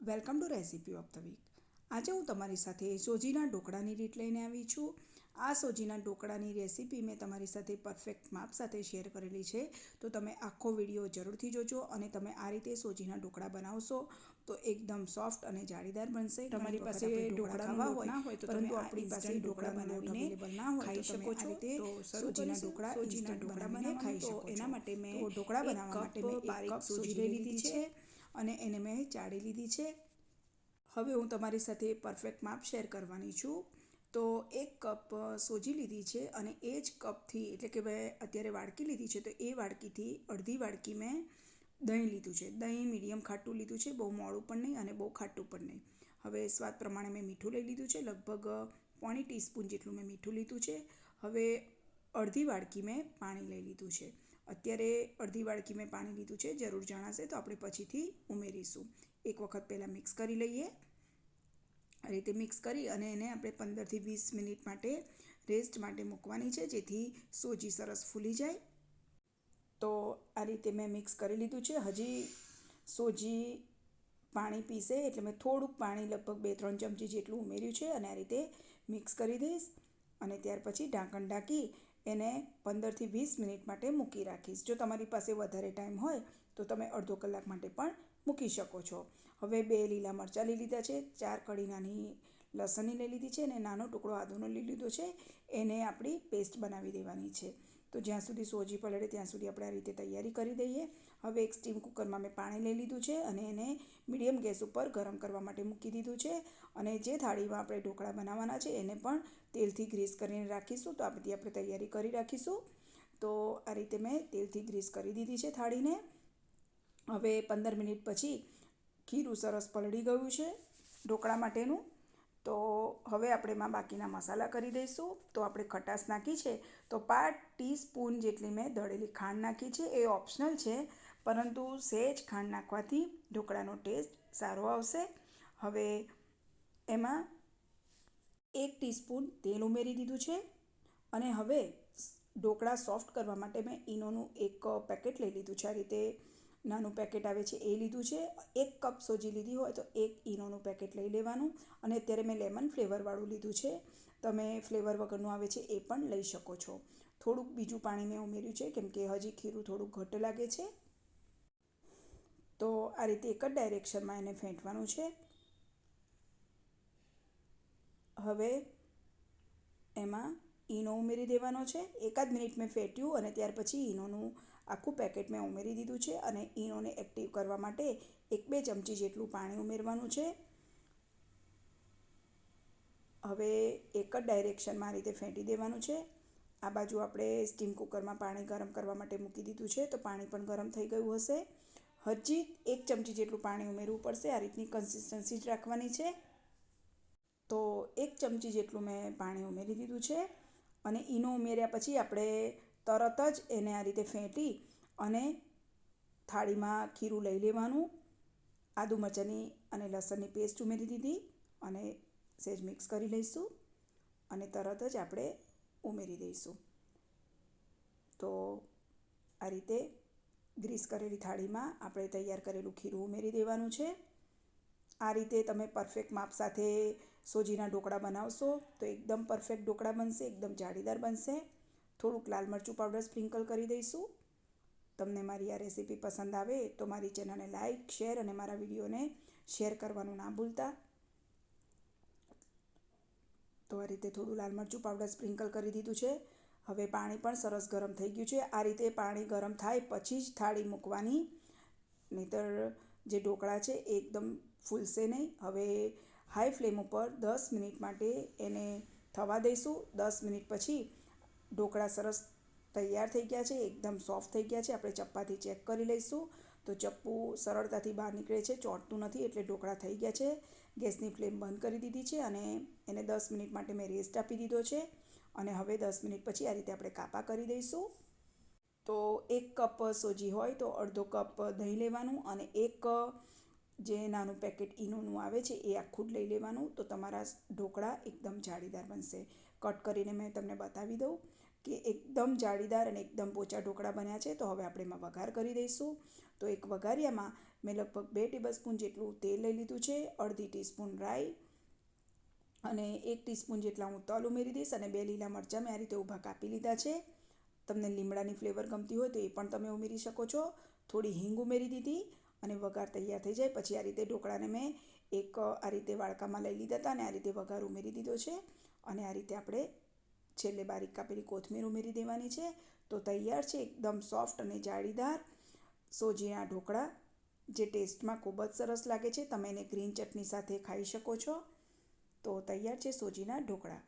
Welcome to recipe of the week. આજે હું તમારી સાથે સોજીના ઢોકળાની રીત લઈને આવી છું. આ સોજીના ઢોકળાની રેસીપી મેં તમારી સાથે પરફેક્ટ માપ સાથે શેર કરેલી છે. તો તમે આખો વીડિયો જરૂરથી જોજો અને તમે આ રીતે સોજીના ઢોકળા બનાવશો તો એકદમ સોફ્ટ અને જાળીદાર બનશે. તમારી પાસે ઢોકળા ખાવા હોય ના હોય તો પરંતુ આપણી પાસે ઢોકળા બનાવીને ના હોય ખાઈ શકો છો. તો સોજીના ઢોકળા સોજીના ઢોકળા બનાવીને ખાઈ શકો એના માટે મેં ઢોકળા બનાવવા માટે મેં એક કપ સોજી લીધી છે. અને એને મેં ચાળી લીધી છે. હવે હું તમારી સાથે પરફેક્ટ માપ શેર કરવાની છું. તો એક કપ સોજી લીધી છે અને એ જ કપથી, એટલે કે મેં અત્યારે વાડકી લીધી છે, તો એ વાડકીથી અડધી વાડકી મેં દહીં લીધું છે. દહીં મીડિયમ ખાટું લીધું છે, બહુ મોડું પણ નહીં અને બહુ ખાટું પણ નહીં. હવે સ્વાદ પ્રમાણે મેં મીઠું લઈ લીધું છે, લગભગ પોણી ટીસ્પૂન જેટલું મેં મીઠું લીધું છે. હવે અડધી વાડકી મેં પાણી લઈ લીધું છે. અત્યારે અડધી વાડકી મેં પાણી લીધું છે, જરૂર જણાશે તો આપણે પછીથી ઉમેરીશું. એક વખત પહેલાં મિક્સ કરી લઈએ. આ રીતે મિક્સ કરી અને એને આપણે પંદરથી વીસ મિનિટ માટે રેસ્ટ માટે મૂકવાની છે, જેથી સોજી સરસ ફૂલી જાય. તો આ રીતે મેં મિક્સ કરી લીધું છે. હજી સોજી પાણી પીશે એટલે મેં થોડુંક પાણી લગભગ બે ત્રણ ચમચી જેટલું ઉમેર્યું છે અને આ રીતે મિક્સ કરી દઈશ અને ત્યાર પછી ઢાંકણ ઢાંકી એને પંદરથી વીસ મિનિટ માટે મૂકી રાખીશ. જો તમારી પાસે વધારે ટાઈમ હોય, તો તમે અડધો કલાક માટે પણ મૂકી શકો છો. હવે બે લીલા મરચાં લઈ લીધા છે, ચાર કડી નાની લસણની લઈ લીધી છે અને નાનો ટુકડો આદુનો લઈ લીધો છે. એને આપણી પેસ્ટ બનાવી દેવાની છે. તો જ્યાં સુધી સોજી પલળે ત્યાં સુધી આપણે આ રીતે તૈયારી કરી દઈએ. હવે એક સ્ટીમ કુકરમાં મેં પાણી લઈ લીધું છે અને એને મીડિયમ ગેસ ઉપર ગરમ કરવા માટે મૂકી દીધું છે. અને જે થાળીમાં આપણે ઢોકળા બનાવવાના છે એને પણ તેલથી ગ્રીસ કરીને રાખીશું. તો આ બધી આપણે તૈયારી કરી રાખીશું. તો આ રીતે મેં તેલથી ગ્રીસ કરી દીધી છે થાળીને. હવે પંદર મિનિટ પછી ખીરું સરસ પલળી ગયું છે ઢોકળા માટેનું. તો હવે આપણે એમાં બાકીના મસાલા કરી દઈશું. તો આપણે ખટાશ નાખી છે. તો પાંચ ટીસ્પૂન જેટલી મેં દળેલી ખાંડ નાખી છે. એ ઓપ્શનલ છે. પરંતુ સહેજ ખાંડ નાખવાથી ઢોકળાનો ટેસ્ટ સારો આવશે. હવે એમાં એક ટીસ્પૂન તેલ ઉમેરી દીધું છે. અને હવે ઢોકળા સોફ્ટ કરવા માટે મેં ઈનોનું એક પેકેટ લઈ લીધું છે. આ રીતે નાનું પેકેટ આવે છે એ લીધું છે. એક કપ સોજી લીધી હોય તો એક ઈનોનું પેકેટ લઈ લેવાનું અને અત્યારે મેં લેમન ફ્લેવરવાળું લીધું છે. તમે ફ્લેવર વગરનું આવે છે એ પણ લઈ શકો છો. થોડુંક બીજું પાણી મેં ઉમેર્યું છે કેમ કે હજી ખીરું થોડુંક ઘટ લાગે છે. તો આ રીતે એક જ ડાયરેક્શનમાં એને ફેંટવાનું છે. હવે એમાં ઈનો ઉમેરી દેવાનો છે. એકાદ મિનિટ મેં ફેટ્યું અને ત્યાર પછી ઈનોનું આખું પેકેટ મેં ઉમેરી દીધું છે અને ઈનોને એક્ટિવ કરવા માટે એક બે ચમચી જેટલું પાણી ઉમેરવાનું છે. હવે એક જ ડાયરેક્શનમાં આ રીતે ફેંટી દેવાનું છે. આ બાજુ આપણે સ્ટીમ કુકરમાં પાણી ગરમ કરવા માટે મૂકી દીધું છે તો પાણી પણ ગરમ થઈ ગયું હશે. હજી એક ચમચી જેટલું પાણી ઉમેરવું પડશે. આ રીતની કન્સિસ્ટન્સી જ રાખવાની છે. તો એક ચમચી જેટલું મેં પાણી ઉમેરી દીધું છે. અને ઈનો ઉમેર્યા પછી આપણે તરત જ એને આ રીતે ફેંટી અને થાળીમાં ખીરું લઈ લેવાનું, આદુ મરચાંની અને લસણની પેસ્ટ ઉમેરી દીધી અને સહેજ મિક્સ કરી લઈશું અને તરત જ આપણે ઉમેરી દઈશું. તો આ રીતે ગ્રીસ કરેલી થાળીમાં આપણે તૈયાર કરેલું ખીરું ઉમેરી દેવાનું છે. આ રીતે તમે પરફેક્ટ માપ સાથે સોજીના ઢોકળા બનાવશો તો એકદમ પરફેક્ટ ઢોકળા બનશે, એકદમ જાળીદાર બનશે. થોડુંક લાલ મરચું પાવડર સ્પ્રિંકલ કરી દઈશું. તમને મારી આ રેસીપી પસંદ આવે તો મારી ચેનલને લાઇક શેર અને મારા વિડીયોને શેર કરવાનું ના ભૂલતા. તો આ રીતે થોડું લાલ મરચું પાવડર સ્પ્રિંકલ કરી દીધું છે. હવે પાણી પણ સરસ ગરમ થઈ ગયું છે. આ રીતે પાણી ગરમ થાય પછી જ થાળી મૂકવાની. નહીતર જે ઢોકળા છે એ એકદમ ફૂલશે નહીં. હવે હાઈ ફ્લેમ ઉપર દસ મિનિટ માટે એને થવા દઈશું. દસ મિનિટ પછી ઢોકળા સરસ તૈયાર થઈ ગયા છે, એકદમ સોફ્ટ થઈ ગયા છે. આપણે ચપ્પાથી ચેક કરી લઈશું. તો ચપ્પુ સરળતાથી બહાર નીકળે છે, ચોંટતું નથી એટલે ઢોકળા થઈ ગયા છે. ગેસની ફ્લેમ બંધ કરી દીધી છે અને એને દસ મિનિટ માટે મેં રેસ્ટ આપી દીધો છે. અને હવે દસ મિનિટ પછી આ રીતે આપણે કાપા કરી દઈશું. તો એક કપ સોજી હોય તો અડધો કપ દહીં લેવાનું અને એક જે નાનું પેકેટ ઈનોનું આવે છે, એ આખું જ લઈ લેવાનું. તો તમારા ઢોકળા એકદમ જાળીદાર બનશે. કટ કરીને મેં તમને બતાવી દઉં કે એકદમ જાળીદાર અને એકદમ પોચા ઢોકળા બન્યા છે. તો હવે આપણે એમાં વઘાર કરી દઈશું. તો એક વઘારિયામાં મેં લગભગ બે ટેબલસ્પૂન જેટલું તેલ લઈ લીધું છે, અડધી ટીસ્પૂન રાઈ અને એક ટીસ્પૂન જેટલા હું તલ ઉમેરી દઈશ અને બે લીલા મરચાં મેં આ રીતે ઊભા કાપી લીધા છે. તમને લીમડાની ફ્લેવર ગમતી હોય તો એ પણ તમે ઉમેરી શકો છો. થોડી હિંગ ઉમેરી દીધી અને વઘાર તૈયાર થઈ જાય. પછી આ રીતે ઢોકળાને મેં એક, આ રીતે વાડકામાં લઈ લીધા હતા અને આ રીતે વઘાર ઉમેરી દીધો છે. અને આ રીતે આપણે છેલ્લે બારીક કાપેલી કોથમીર ઉમેરી દેવાની છે. તો તૈયાર છે, એકદમ સોફ્ટ અને જાળીદાર સોજીના ઢોકળા, જે ટેસ્ટમાં ખૂબ જ સરસ લાગે છે. તમે એને ગ્રીન ચટણી સાથે ખાઈ શકો છો. તો તૈયાર છે સોજીના ઢોકળા.